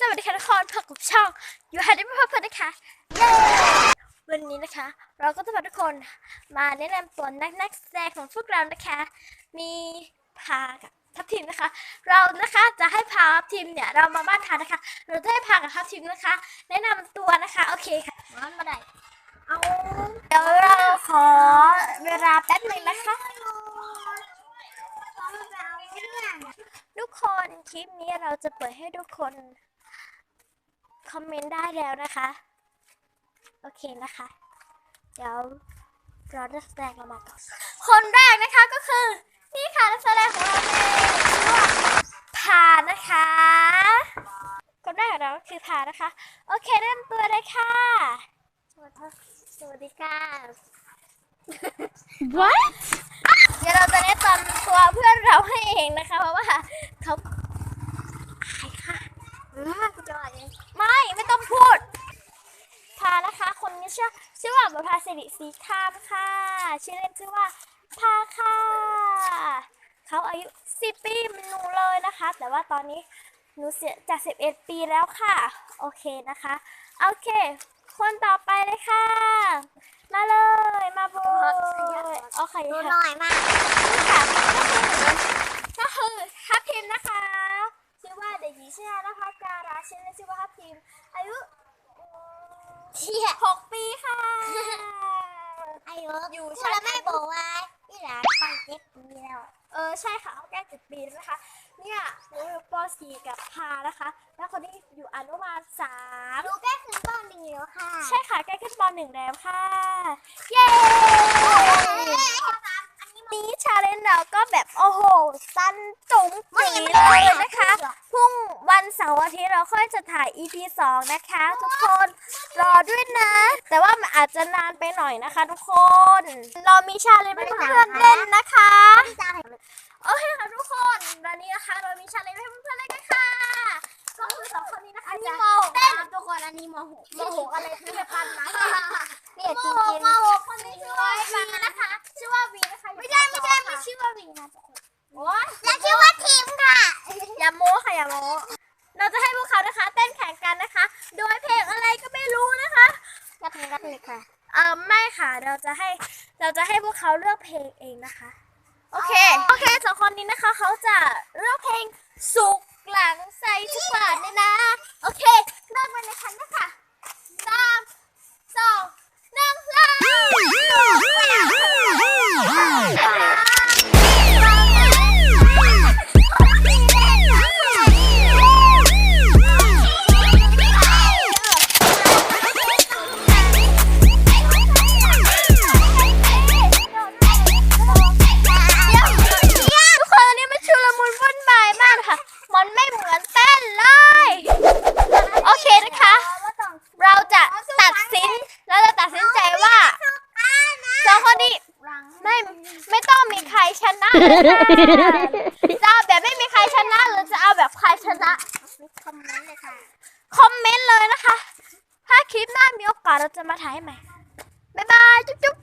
สวัสดีค่ะทุกคนพบกับช่องยูฮันดิพพันนะคะเย้วันนี้นะคะ เราก็จะพาทุกคนมาแนะนำตัวนักนักแสดงของพวกเรานะคะ มีพากับทัพทีมนะคะ เรานะคะจะให้พาทัพทีมเนี่ยเรามาบ้านทานนะคะ เราจะให้พากับทัพทีมนะคะ แนะนำตัวนะคะโอเคค่ะมันมาได้เอาเดี๋ยวเราขอเวลาแป๊บหนึงนะคะทุกคนคลิปนี้เราจะเปิดให้ทุกคน คอมเมนต์ได้แล้วนะคะ โอเคนะคะ เดี๋ยวรอนักแสดงเรามาก่อนคนแรกนะคะก็คือ นี่ค่ะนักแสดงของเราเองชื่อว่าพานะคะ คนแรกของเราก็คือพานะคะ โอเคเริ่มตัวเลยค่ะ สวัสดีสวัสดีค่ะ What? เดี๋ยวเราจะแนะนำตัวเพื่อนเราให้เองนะคะ เพราะว่าเขาอายค่ะอืมคุณจะว่าเองไม่ไม่ต้องพูด พา นะคะคนนี้ชื่อชื่อว่าบุภาสิริสีคามค่ะ ชื่อเล่นชื่อว่าพาค่ะ เขาอายุ10ปีเหมันหนูเลยนะคะ แต่ว่าตอนนี้หนูเสียจาก11ปีแล้วค่ะ โอเคนะคะ โอเค คนต่อไปเลยค่ะ มาเลย มาบูโอเคดูค่ะหน่อยมากค่ะก็คือทัพทีมนะคะ ชื่อว่าเด็กหญิงชื่อนะคะการาชื่อเล่นชื่อว่าทัพทีมอายุ เชี่ยหกปีค่ะอายุอยู่พูชั้ดนแล้วไม่บอกว่าพี่หลานตั้งเจ็ดปีแล้วเออใช่ค่ะเขาแก้เจ็ดปีแล้วนะคะ เนี่ยหนูอยู่ป .4 กับพานะคะ แล้วคนนี้อยู่อนุบาลสามดูใกล้ขึ้นต้นหนึ่งแล้วค่ะ ใช่ค่ะใกล้ขึ้นป .1 แล้วค่ะ เย้ นี้ชาเลนจ์เราก็แบบโอ้โห สั้นจุ๋งจีเลยนะคะพรุ่งวันเสาร์อาทิตย์เราค่อยจะถ่าย EP 2 นะคะ ทุกคนรอด้วยนะ แต่ว่ามันอาจจะนานไปหน่อยนะคะ ทุกคน เรามีชาเลนจ์ให้เพื่อนๆเล่นนะคะพี่จ้าโอเคค่ะทุกคนวันนี้นะคะ เรามีชาเลนจ์ให้เพื่อนๆเล่นกันค่ะก็คือสองคนนี้นะคะอันนี้จะโมหกเต้นนะทุกคนอันนี้โมหกโมโหอะไรที่จะพันนะเนี่ยจโมริงโหจริงโมโหคนนี้ชื่อว่าวีน กระเทยกระเทยค่ะ เออไม่ค่ะเราจะให้เราจะให้พวกเขาเลือกเพลงเองนะคะ โอเค โอเคสองคนนี้นะคะเขาจะเลือกเพลงสุ ไม่ต้องมีใครชนะจะเอาแบบไม่มีใครชนะหรือจะเอาแบบใครชนะคอมเมนต์เลยค่ะคอมเมนต์เลยนะคะ ถ้าคลิปหน้ามีโอกาสเราจะมาถ่ายใหม่บ๊ายบายจุ๊บ